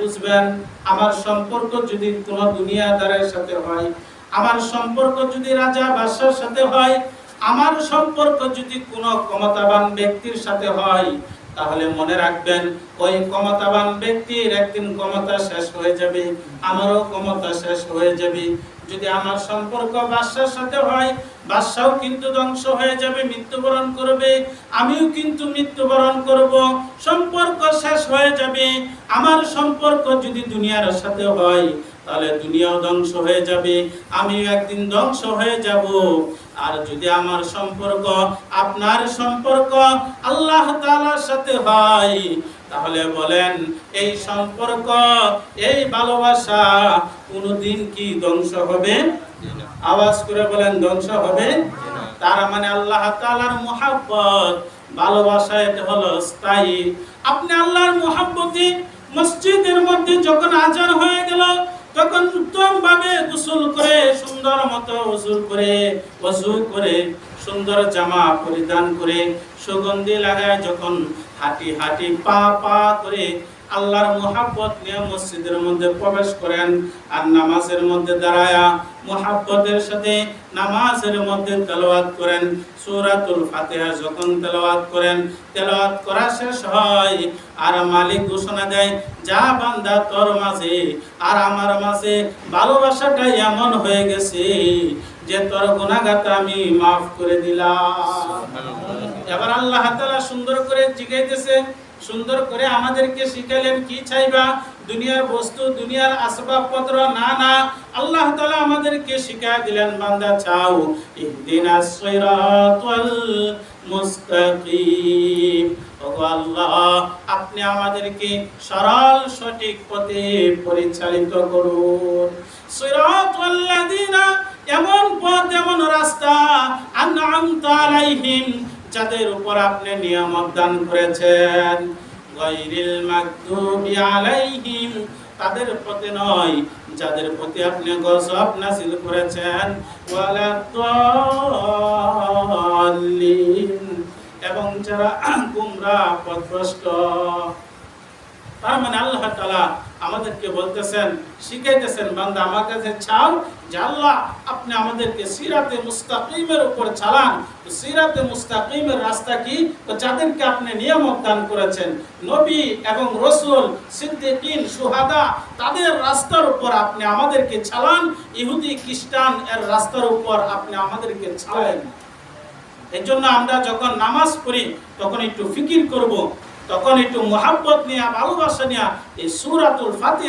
বুঝবেন, আমার সম্পর্ক যদি কোনো দুনিয়াদারের সাথে হয়, আমার সম্পর্ক যদি রাজা বাদশার সাথে হয়, আমার সম্পর্ক যদি কোনো ক্ষমতাবান ব্যক্তির সাথে হয় তাহলে মনে রাখবেন, ওই ক্ষমতাবান ব্যক্তির একদিন ক্ষমতা শেষ হয়ে যাবে, আমারও ক্ষমতা শেষ হয়ে যাবে। যদি আমার সম্পর্ক বাদশার সাথে হয়, বাদশাও কিন্তু ধ্বংস হয়ে যাবে, মৃত্যুবরণ করবে, আমিও কিন্তু মৃত্যুবরণ করব, সম্পর্ক শেষ হয়ে যাবে। আমার সম্পর্ক যদি দুনিয়ার সাথে হয় তাহলে দুনিয়াও ধ্বংস হয়ে যাবে, আমিও একদিন ধ্বংস হয়ে যাব। আর যদি আমার সম্পর্ক, আপনার সম্পর্ক আল্লাহ তাআলার সাথে হয়, তাহলে বলেন, এই সম্পর্ক, এই ভালোবাসা কোনোদিন কি ধ্বংস হবে? আওয়াজ করে বলেন, ধ্বংস হবে। তার মানে আল্লাহ তাআলার মুহাব্বত, ভালোবাসা এটা হলো স্থায়ী। আপনি আল্লাহর মুহাব্বতে মসজিদের মধ্যে যখন আজান হয়ে গেল তখন ভাবে গোসল করে, সুন্দর মতো ওযু করে ওযু করে, সুন্দর জামা পরিধান করে সুগন্ধি লাগায় যখন হাঁটি হাঁটি পা পা করে আল্লাহর মুহাব্বত নিয়ে মসজিদের মধ্যে প্রবেশ করেন আর নামাজের মধ্যে দাঁড়ায়া মুহাব্বতের সাথে নামাজের মধ্যে তেলাওয়াত করেন। সূরাতুল ফাতিহা যখন তেলাওয়াত করেন তেলাওয়াত করা শেষ হয় আর মালিক ঘোষণা দেয় যা বান্দা তোর মাঝে আর আমার মাঝে ভালোবাসাটা এমন হয়ে গেছে যে তোর গুনাহগাতা আমি মাফ করে দিলাম। এবার আল্লাহ তাআলা সুন্দর করে জিগাইতেছে সুন্দর করে আমাদেরকে শিখালেন কি চাইবা? দুনিয়ার বস্তু, দুনিয়ার আসবাবপত্র, না না। আল্লাহ তাআলা আমাদেরকে শিখা দিলেন, বান্দা, চাও। ইহদিনাস সিরাতাল মুস্তাকিম। ওগো আল্লাহ, আপনি আমাদেরকে সরল, সঠিক পথে পরিচালিত করুন। সিরাতাল লাযিনা, এমন পথ, এমন রাস্তা, আনআমতা আলাইহিম যাদের উপর আপনি নিয়ামত দান করেছেন। গায়রিল মাগদুবি আলাইহিম, তাদের প্রতি নয়, যাদের প্রতি আপনি গজব নাযিল করেছেন। ওয়ালা দাল্লিন, এবং যারা গুমরাহ পথভ্রষ্ট তার মানে আল্লাহ তাআলা আমাদেরকে বলতেছেন, শিখাইতেছেন, বান্দা আমার কাছে চাও আল্লাহ আপনি আমাদেরকে সিরাতে মুস্তাকিমের উপর চালান সিরাতে মুস্তাকিমের রাস্তা কি? যাদেরকে আপনি নিয়ামত দান করেছেন, নবী এবং রসুল, সিদ্দিকিন, সুহাদা, তাদের রাস্তার উপর আপনি আমাদেরকে চালান, ইহুদি, খ্রিস্টান, এর রাস্তার উপর আপনি আমাদেরকে চালান। এর জন্য আমরা যখন নামাজ পড়ি, তখন একটু ফিকির করব। তখন একটু মোহাব্বত নিয়ে ভালোবাসা নিয়ে এই সুরাতুল ফাতিহা